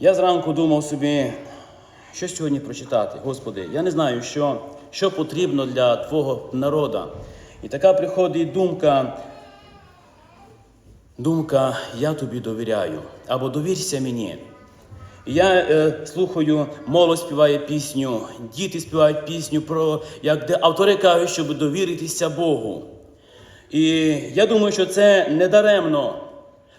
Я зранку думав собі, що сьогодні прочитати. Господи, я не знаю, що, що потрібно для Твого народу. І така приходить думка, думка, я тобі довіряю, або довірся мені. Я е, слухаю, молодь співає пісню, діти співають пісню про як де автори кажуть, щоб довіритися Богу. І я думаю, що це не даремно,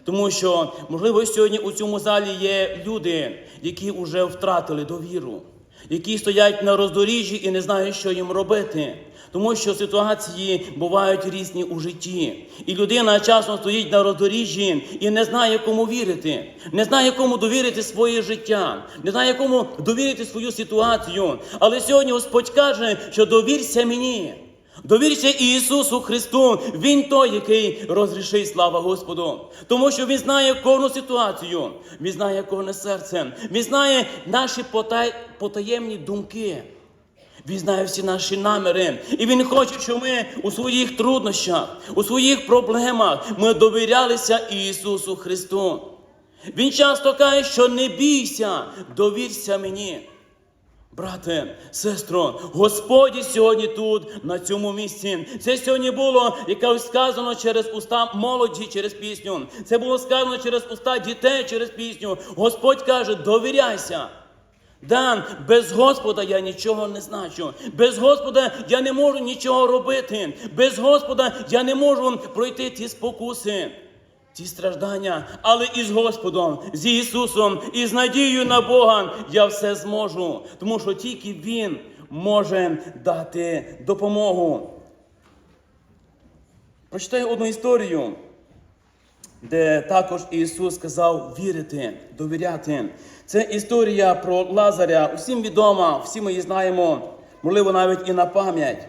тому що, можливо, сьогодні у цьому залі є люди, які вже втратили довіру, які стоять на роздоріжжі і не знають, що їм робити. Тому що ситуації бувають різні у житті. І людина часом стоїть на роздоріжжі і не знає, кому вірити, не знає, кому довірити своє життя, не знає, кому довірити свою ситуацію. Але сьогодні Господь каже, що довірся мені. Довірся Ісусу Христу, Він той, який розрішить слава Господу. Тому що Він знає кожну ситуацію, Він знає кожне серце, Він знає наші потай... потаємні думки. Він знає всі наші наміри. І Він хоче, щоб ми у своїх труднощах, у своїх проблемах ми довірялися Ісусу Христу. Він часто каже, що не бійся, довірся мені. Брате, сестро, Господь сьогодні тут, на цьому місці. Це сьогодні було, яке сказано через уста молоді, через пісню. Це було сказано через уста дітей через пісню. Господь каже, довіряйся. Да, без Господа я нічого не значу. Без Господа я не можу нічого робити. Без Господа я не можу пройти ті спокуси, ті страждання. Але із Господом, з Ісусом і з надією на Бога я все зможу. Тому що тільки Він може дати допомогу. Прочитаю одну історію де також Ісус сказав вірити, довіряти. Це історія про Лазаря. Усім відома, всі ми її знаємо, можливо, навіть і на пам'ять.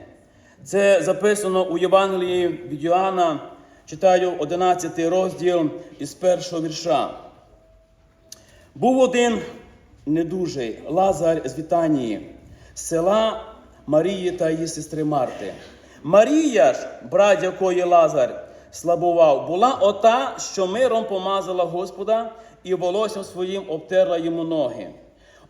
Це записано у Євангелії від Йоанна, читаю 11 розділ із першого вірша. Був один недужий Лазар з Вітанії, села Марії та її сестри Марти. Марія ж, брат якої Лазар, слабував, була ота, що миром помазала Господа і волоссям своїм обтерла йому ноги.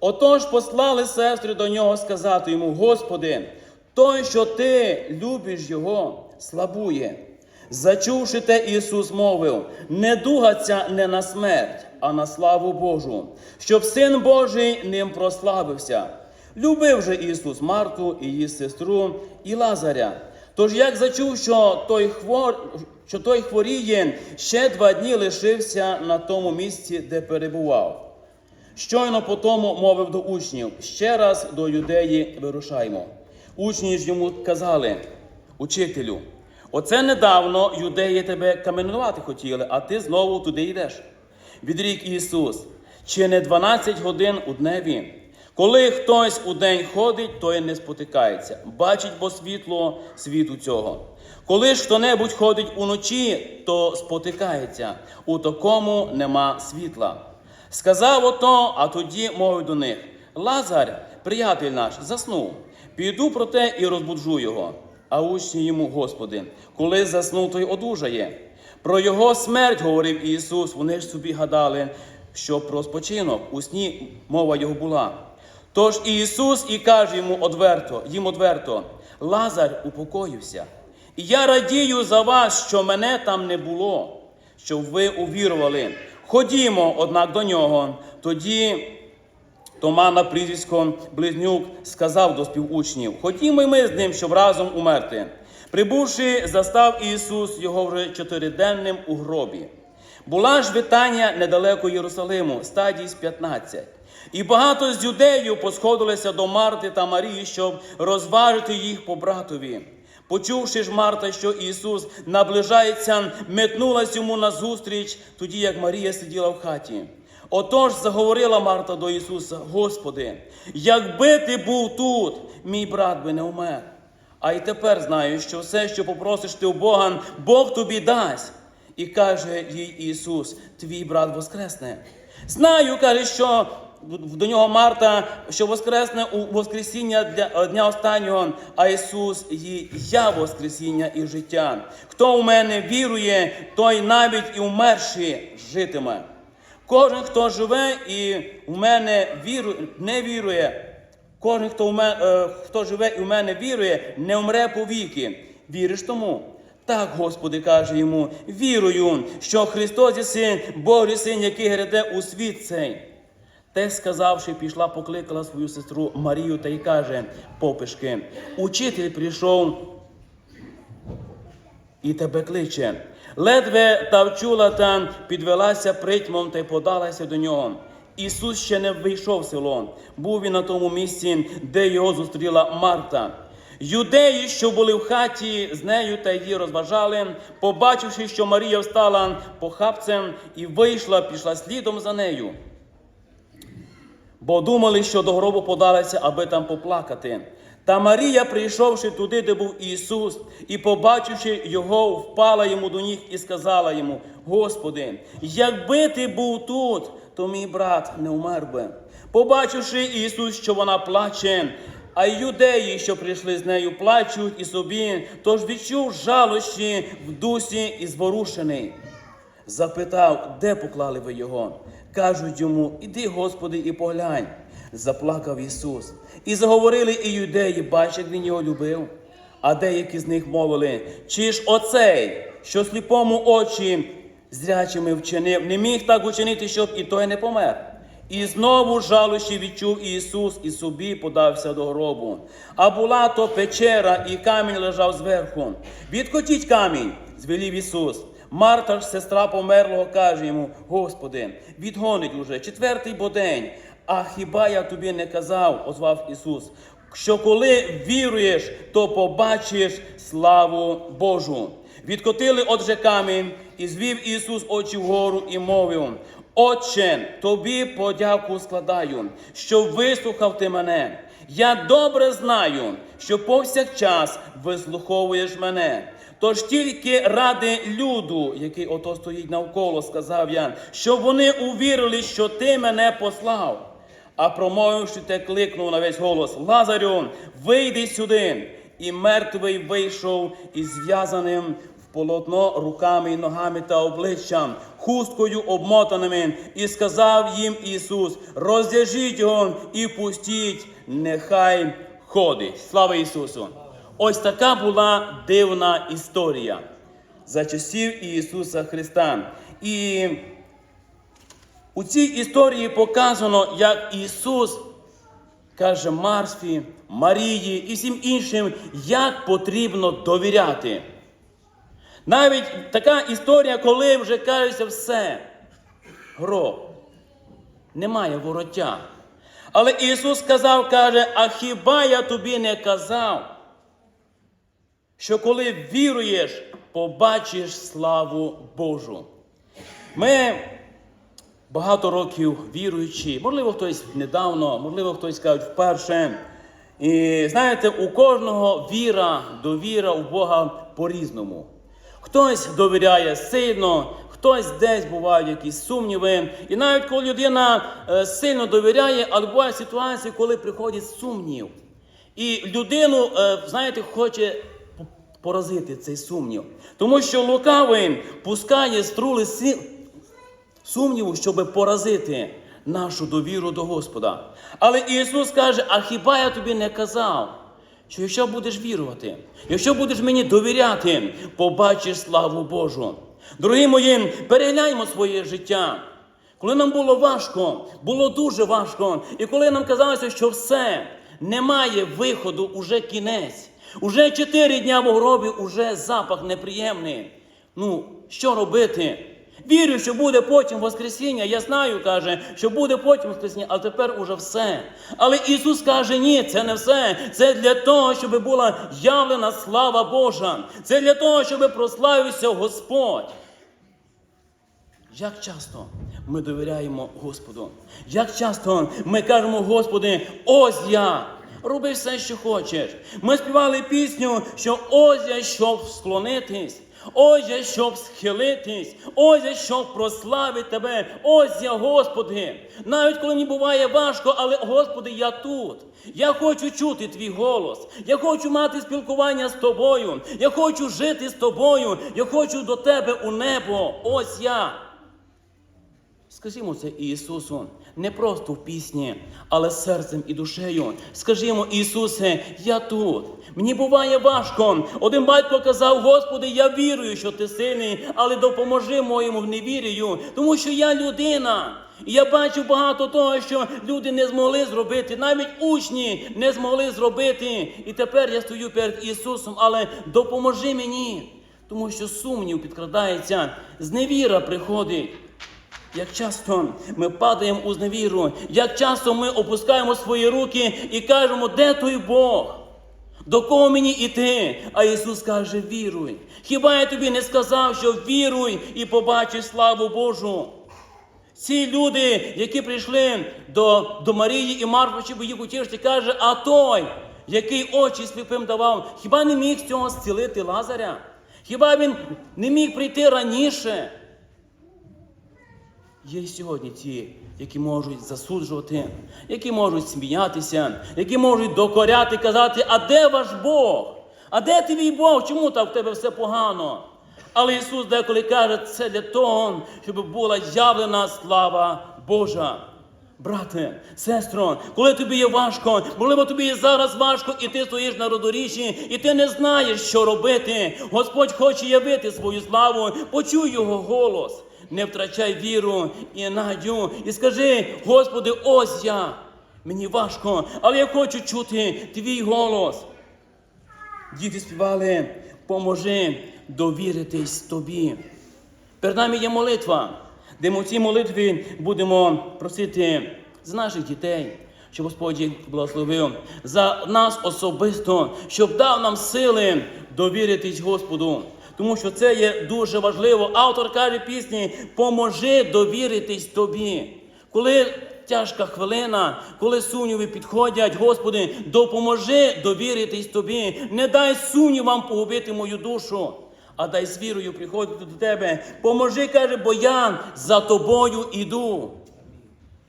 Отож послали сестри до нього сказати йому: Господи, той, що ти любиш його, слабує. Зачувши те, Ісус мовив: не дугаться не на смерть, а на славу Божу, щоб син Божий ним прославився. Любив же Ісус Марту і її сестру і Лазаря. Тож як зачув, що той хвор, що той хворіє, ще два дні лишився на тому місці, де перебував. Щойно по тому мовив до учнів: ще раз до юдеї вирушаймо. Учні ж йому казали, учителю, оце недавно юдеї тебе каменувати хотіли, а ти знову туди йдеш. Відрік Ісус, чи не 12 годин у дневі? Коли хтось у день ходить, той не спотикається, бачить бо світло світу цього. Коли ж хто-небудь ходить уночі, то спотикається, у такому нема світла. Сказав ото, а тоді мовив до них: Лазар, приятель наш, заснув. Піду проте і розбуджу його. А учні йому, Господи, коли заснув, той одужає. Про його смерть говорив Ісус. Вони ж собі гадали, що про спочинок у сні мова його була. Тож Ісус і каже йому одверто, їм одверто, Лазар упокоївся. І я радію за вас, що мене там не було, щоб ви увірували. Ходімо, однак, до нього. Тоді Тома на прізвисько Близнюк сказав до співучнів: Ходімо й ми з ним, щоб разом умерти. Прибувши, застав Ісус його вже чотириденним у гробі. Була ж вітання недалеко Єрусалиму, стадій з 15. І багато з юдеїв посходилися до Марти та Марії, щоб розважити їх по братові. Почувши ж Марта, що Ісус наближається, метнулась йому назустріч, тоді як Марія сиділа в хаті. Отож заговорила Марта до Ісуса: Господи, якби ти був тут, мій брат би не вмер. А й тепер знаю, що все, що попросиш ти у Бога, Бог тобі дасть. І каже їй Ісус: Твій брат воскресне. Знаю, каже, що до нього Марта, що воскресне у Воскресіння для дня останнього, а Ісус їй я Воскресіння і життя. Хто у мене вірує, той навіть і вмерши житиме. Кожен, хто живе і в мене вірує, не вірує, кожен, хто, в мене, хто живе і в мене вірує, не вмре повіки. Віриш тому? Так, Господи, каже йому, вірую, що Христос є син, Божий син, який гряде у світ цей. Те сказавши, пішла, покликала свою сестру Марію та й каже, попишки, учитель прийшов і тебе кличе. Ледве та вчула там, підвелася притьмом та й подалася до нього. Ісус ще не вийшов в село. Був він на тому місці, де його зустріла Марта. Юдеї, що були в хаті з нею та її розважали, побачивши, що Марія встала похапцем і вийшла, пішла слідом за нею. Бо думали, що до гробу подалися, аби там поплакати. Та Марія, прийшовши туди, де був Ісус, і побачивши його, впала йому до ніг і сказала йому: Господи, якби ти був тут, то мій брат не вмер би. Побачивши Ісус, що вона плаче, а юдеї, що прийшли з нею, плачуть і собі, тож відчув жалощі в дусі і зворушений. Запитав, де поклали ви його? Кажуть йому, іди, Господи, і поглянь. Заплакав Ісус. І заговорили і юдеї, бач, як він його любив. А деякі з них мовили, чи ж оцей, що сліпому очі зрячими вчинив, не міг так учинити, щоб і той не помер. І знову жалощі відчув Ісус і собі подався до гробу. А була то печера, і камінь лежав зверху. Відкотіть камінь, звелів Ісус. Марта ж, сестра померлого, каже йому: Господи, відгонить уже четвертий бо день. А хіба я тобі не казав, озвав Ісус, що коли віруєш, то побачиш славу Божу. Відкотили отже камінь, і звів Ісус очі вгору і мовив: Отче, тобі подяку складаю, що вислухав ти мене. Я добре знаю, що повсякчас вислуховуєш мене. Тож тільки ради люду, який ото стоїть навколо, сказав я, щоб вони увірили, що ти мене послав. А промовивши те, кликнув на весь голос Лазарю, вийди сюди. І мертвий вийшов із зв'язаним в полотно руками і ногами та обличчям, хусткою обмотаними, і сказав їм Ісус: розв'яжіть його і пустіть, нехай ходить. Слава Ісусу! Ось така була дивна історія за часів Ісуса Христа. І у цій історії показано, як Ісус каже Марфі, Марії і всім іншим, як потрібно довіряти. Навіть така історія, коли вже кажеться все, гроб, немає вороття. Але Ісус сказав, каже, а хіба я тобі не казав, що коли віруєш, побачиш славу Божу. Ми багато років віруючи, можливо, хтось недавно, можливо, хтось каже вперше. І знаєте, у кожного віра, довіра у Бога по-різному. Хтось довіряє сильно, хтось десь бувають якісь сумніви. І навіть коли людина е, сильно довіряє, але бувають ситуації, коли приходить сумнів. І людину, е, знаєте, хоче поразити цей сумнів. Тому що лукавий пускає струли сил сумніву, щоб поразити нашу довіру до Господа. Але Ісус каже: а хіба я тобі не казав? Що якщо будеш вірувати, якщо будеш мені довіряти, побачиш славу Божу. Дорогі мої, перегляньмо своє життя. Коли нам було важко, було дуже важко, і коли нам казалося, що все, немає виходу, уже кінець, уже чотири дня в гробі, уже запах неприємний. Ну, що робити? Вірю, що буде потім Воскресіння. Я знаю, каже, що буде потім Воскресіння, але тепер уже все. Але Ісус каже, ні, це не все. Це для того, щоб була явлена слава Божа. Це для того, щоб прославився Господь. Як часто ми довіряємо Господу? Як часто ми кажемо, Господи, ось я. Роби все, що хочеш. Ми співали пісню, що ось я, щоб склонитись. Ось щоб схилитись, ось щоб прославити тебе, ось я, Господи. Навіть коли мені буває важко, але Господи, я тут. Я хочу чути твій голос. Я хочу мати спілкування з тобою. Я хочу жити з тобою. Я хочу до тебе у небо. Ось я. Скажімо це Ісусу не просто в пісні, але серцем і душею. Скажімо, Ісусе, я тут. Мені буває важко. Один батько казав, Господи, я вірую, що ти сильний, але допоможи моєму невірію, тому що я людина. І я бачу багато того, що люди не змогли зробити, навіть учні не змогли зробити. І тепер я стою перед Ісусом, але допоможи мені, тому що сумнів підкрадається, зневіра приходить. Як часто ми падаємо у зневіру, як часто ми опускаємо свої руки і кажемо, де той Бог? До кого мені іти? А Ісус каже, віруй. Хіба я тобі не сказав, що віруй і побачиш славу Божу? Ці люди, які прийшли до, до Марії і Марфи, щоб їх утішити, каже, а той, який очі сліпим давав, хіба не міг цього зцілити Лазаря? Хіба він не міг прийти раніше? Є й сьогодні ті, які можуть засуджувати, які можуть сміятися, які можуть докоряти, казати, а де ваш Бог? А де твій Бог? Чому так в тебе все погано? Але Ісус деколи каже, це для того, щоб була явлена слава Божа. Брате, сестро, коли тобі є важко, можливо, тобі є зараз важко, і ти стоїш на родоріжжі, і ти не знаєш, що робити. Господь хоче явити свою славу, почуй його голос. Не втрачай віру і надю, і скажи, Господи, ось я. Мені важко, але я хочу чути твій голос. Діти співали, поможи довіритись тобі. Перед нами є молитва, де ми в цій молитві будемо просити з наших дітей, щоб Господь благословив, за нас особисто, щоб дав нам сили довіритись Господу. Тому що це є дуже важливо. Автор каже пісні: поможи довіритись тобі. Коли тяжка хвилина, коли сумніви підходять, Господи, допоможи довіритись тобі. Не дай сумнівам погубити мою душу, а дай з вірою приходити до тебе. Поможи, каже, бо я за тобою іду.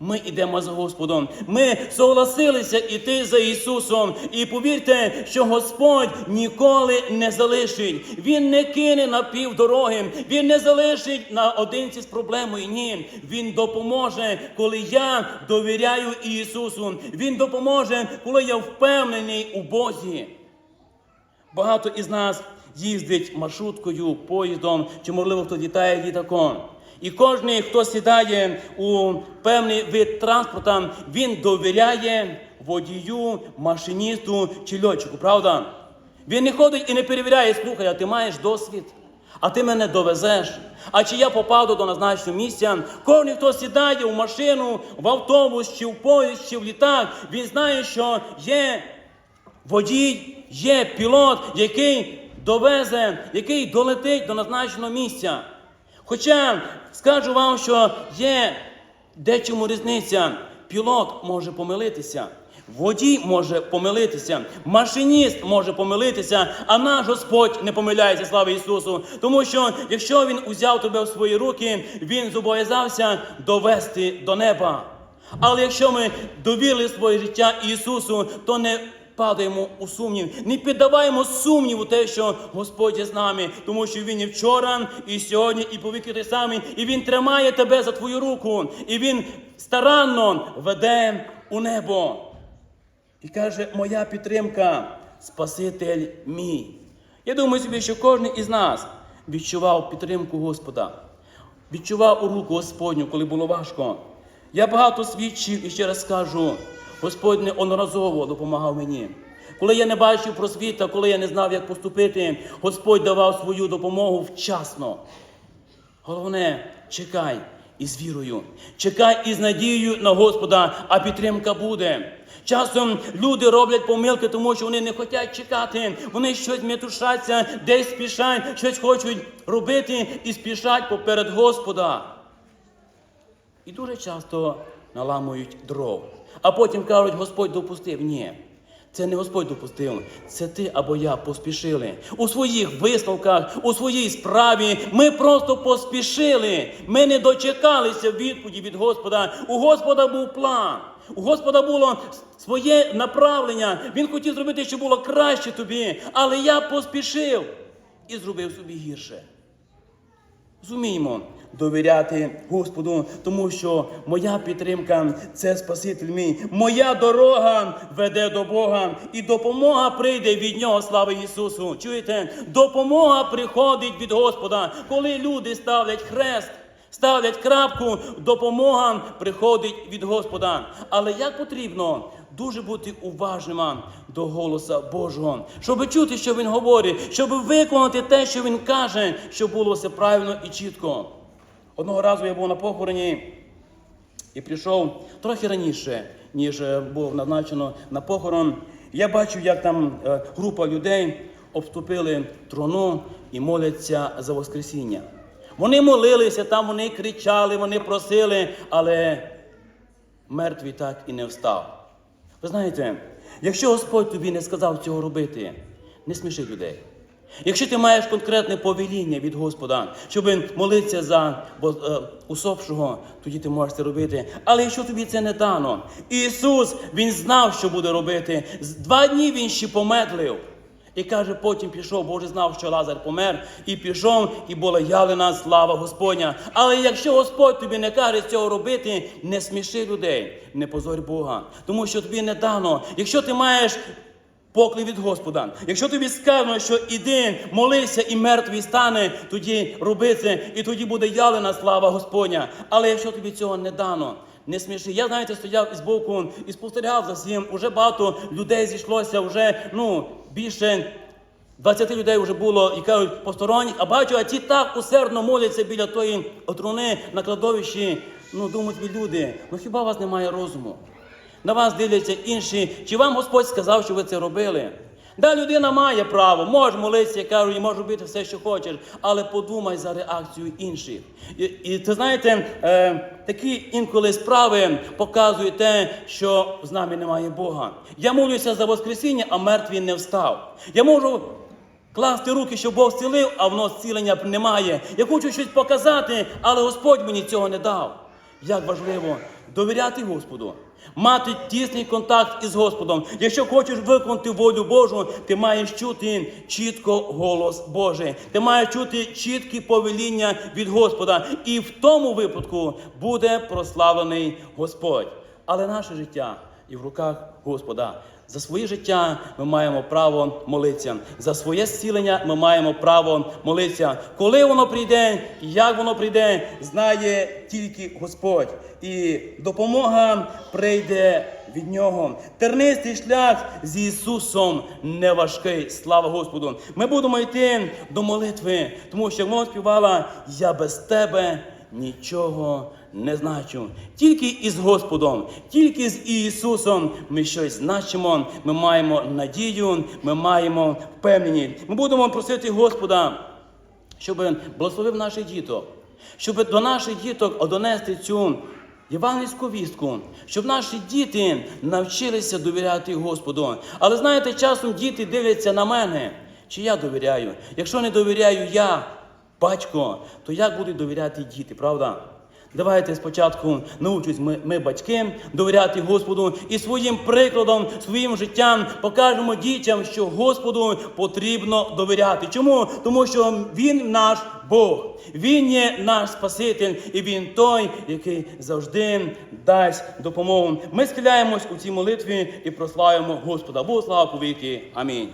Ми йдемо за Господом. Ми согласилися іти за Ісусом. І повірте, що Господь ніколи не залишить. Він не кине на півдороги. Він не залишить наодинці з проблемою. Ні. Він допоможе, коли я довіряю Ісусу. Він допоможе, коли я впевнений у Бозі. Багато із нас їздить маршруткою, поїздом, чи, можливо, хто літає літаком. І кожен, хто сідає у певний вид транспорту, він довіряє водію, машиністу чи льотчику, правда? Він не ходить і не перевіряє, слухай, а ти маєш досвід, а ти мене довезеш. А чи я попав до назначеного місця? Кожен, хто сідає в машину, в автобус, чи в поїзд, чи в літак, він знає, що є водій, є пілот, який довезе, який долетить до назначеного місця. Хоча скажу вам, що є дечому різниця. Пілот може помилитися, водій може помилитися, машиніст може помилитися, а наш Господь не помиляється, слава Ісусу. Тому що якщо Він узяв тебе в свої руки, Він зобов'язався довести до неба. Але якщо ми довірили своє життя Ісусу, то не падаємо у сумнів, не піддаваємо сумніву те, що Господь є з нами, тому що Він і вчора, і сьогодні, і повіки той самий, і Він тримає тебе за твою руку, і Він старанно веде у небо. І каже, моя підтримка, Спаситель мій. Я думаю собі, що кожен із нас відчував підтримку Господа, відчував руку Господню, коли було важко. Я багато свідчив і ще раз скажу, Господь неодноразово допомагав мені. Коли я не бачив просвіта, коли я не знав, як поступити, Господь давав свою допомогу вчасно. Головне, чекай із вірою, чекай із надією на Господа, а підтримка буде. Часом люди роблять помилки, тому що вони не хочуть чекати. Вони щось метушаться, десь спішать, щось хочуть робити і спішать поперед Господа. І дуже часто наламують дров. А потім кажуть, Господь допустив. Ні. Це не Господь допустив, це ти або я поспішили. У своїх висновках, у своїй справі ми просто поспішили. Ми не дочекалися відповіді від Господа. У Господа був план. У Господа було своє направлення. Він хотів зробити, щоб було краще тобі. Але я поспішив і зробив собі гірше. Зуміємо довіряти Господу, тому що моя підтримка це Спаситель мій. Моя дорога веде до Бога, і допомога прийде від нього. Слава Ісусу! Чуєте? Допомога приходить від Господа, коли люди ставлять хрест. Ставлять крапку, допомога приходить від Господа. Але як потрібно дуже бути уважними до голоса Божого, щоб чути, що Він говорить, щоб виконати те, що Він каже, щоб було все правильно і чітко. Одного разу я був на похороні і прийшов трохи раніше, ніж е, було назначено на похорон. Я бачив, як там е, група людей обступили трону і моляться за Воскресіння. Вони молилися, там вони кричали, вони просили, але мертвий так і не встав. Ви знаєте, якщо Господь тобі не сказав цього робити, не сміши людей. Якщо ти маєш конкретне повеління від Господа, щоб молитися за е, усопшого, тоді ти можеш це робити. Але якщо тобі це не дано, Ісус Він знав, що буде робити. Два дні Він ще помедлив. І каже, потім пішов, бо вже знав, що Лазар помер, і пішов, і була явлена слава Господня. Але якщо Господь тобі не каже цього робити, не сміши людей, не позорь Бога, тому що тобі не дано. Якщо ти маєш поклик від Господа, якщо тобі сказано, що іди, молися і мертвий стане, тоді роби це, і тоді буде явлена слава Господня. Але якщо тобі цього не дано, не сміши. Я, знаєте, стояв із боку і спостерігав за всім. Уже багато людей зійшлося, вже ну, більше 20 людей вже було і кажуть посторонніх, а бачу, а ті так усердно моляться біля тої отруни на кладовищі. Ну, думають ви люди, ну хіба у вас немає розуму? На вас дивляться інші. Чи вам Господь сказав, що ви це робили? Да, людина має право, може молитися, я кажу, і може робити все, що хочеш, але подумай за реакцію інших. І, і ти знаєте, е, такі інколи справи показують те, що з нами немає Бога. Я молюся за Воскресіння, а мертвий не встав. Я можу класти руки, щоб Бог зцілив, а воно зцілення немає. Я хочу щось показати, але Господь мені цього не дав. Як важливо довіряти Господу, мати тісний контакт із Господом. Якщо хочеш виконати волю Божу, ти маєш чути чітко голос Божий. Ти маєш чути чіткі повеління від Господа. І в тому випадку буде прославлений Господь. Але наше життя і в руках Господа. За своє життя ми маємо право молитися. За своє зцілення ми маємо право молитися. Коли воно прийде, як воно прийде, знає тільки Господь. І допомога прийде від нього. Тернистий шлях з Ісусом не важкий. Слава Господу! Ми будемо йти до молитви, тому що воно співала Я без тебе нічого не значу. Тільки із Господом, тільки з Ісусом ми щось значимо, ми маємо надію, ми маємо впевненість. Ми будемо просити Господа, щоб благословив наших діток, щоб до наших діток донести цю євангельську вістку, щоб наші діти навчилися довіряти Господу. Але знаєте, часом діти дивляться на мене, чи я довіряю. Якщо не довіряю я, батько, то як будуть довіряти діти, правда? Давайте спочатку научимось ми, ми, батьки, довіряти Господу і своїм прикладом, своїм життям покажемо дітям, що Господу потрібно довіряти. Чому? Тому що Він наш Бог, Він є наш Спаситель, і Він той, який завжди дасть допомогу. Ми схиляємось у цій молитві і прославимо Господа. Бог слава повіки. Амінь.